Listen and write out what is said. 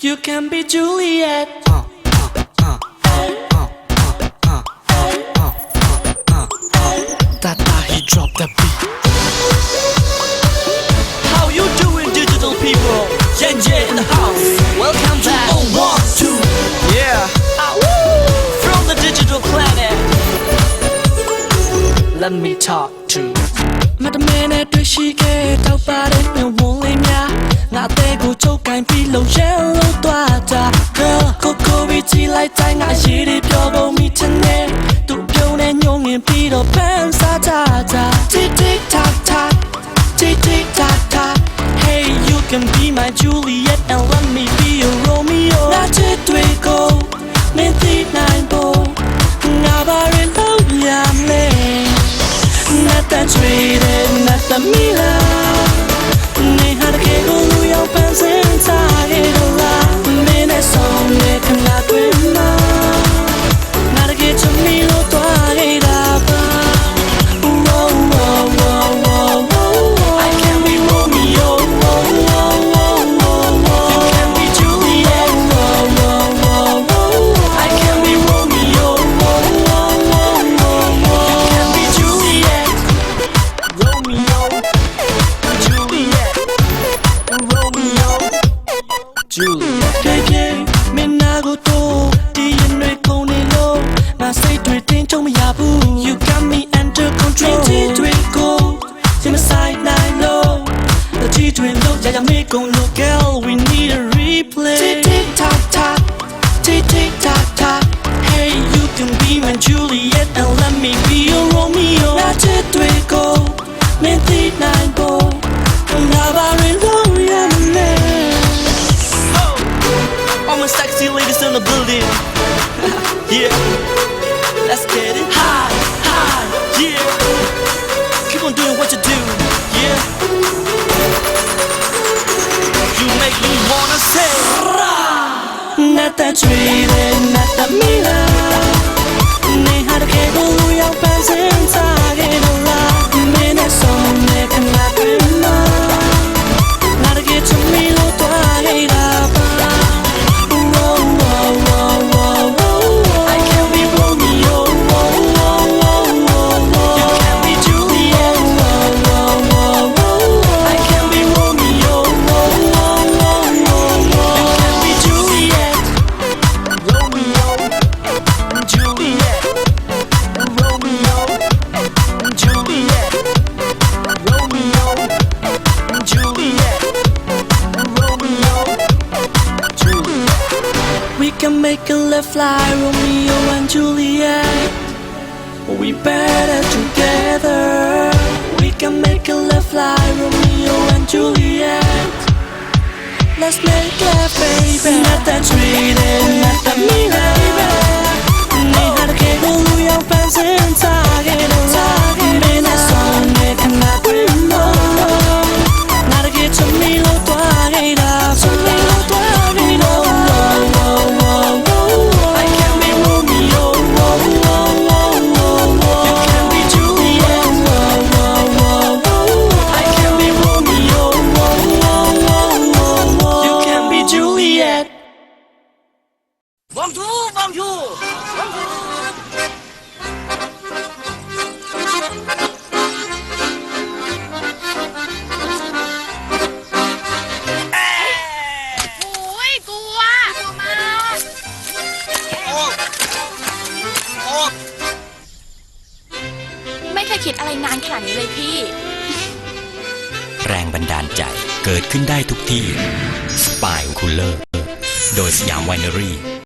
You can be Juliet. Tata, he dropped the beat. How you doing, digital people? Jen Jen in the house. Welcome back. Oh, one, two. Yeah. Ah, woo. From the digital planet. Let me talk to. မတမဲနဲ့တွေ့ရှိခဲ့တောက်ပါတဲ့မြဝန်းလေးများငါအသေးကိုချုပ်ကင်ပြီးလုံရဲ လိုက်တိုင်းငါရေးတွေပြောကုန်မိချင်တယ်သူပြုံးနဲ့ညှို့ငင်ပြီးတော့ပန်းစားကြတာ Tick tick tock tock Tick tick tock tock Hey you can be my Juliet and let me be your Romeo ငါချစ်တွေကိုမင်းသိနိုင်ဖို့ငါဘာတွေလုပ်ရမလဲ Nothing treated, nothing me love နေ Romeo, Juliet, mình na go to, đi yên nơi cô nê mà say tuổi tên trong mình yabu. You got me under control. Chỉ tuyệt cô, chỉ mình sai nai lô, là chỉ tuyệt lô, dạ dạ mi cùng we need a replay. Tick tick tock tick tick tock. Hey, you can be my Juliet and let me be your Romeo. Là chỉ tuyệt cô. midnight night the library warrior sexy ladies in the building. yeah, let's get it high, high, yeah. Keep on doing what you do, yeah. You make me wanna say, make a left like Romeo and Juliet. We better together. We can make a left like Romeo and Juliet. Let's make love, baby. Not that treated, not that mean, baby. 你还得给我路遥半生，擦给的擦给的那送给的那对梦，拿得给沉迷了，断给的。 โอ้ยกลัวมาไม่เคยคิดอะไรนานขนาดนี้เลยพี่ แรงบันดาลใจเกิดขึ้นได้ทุกที่ สปายคูลเลอร์ โดยสยามไวเนอรี่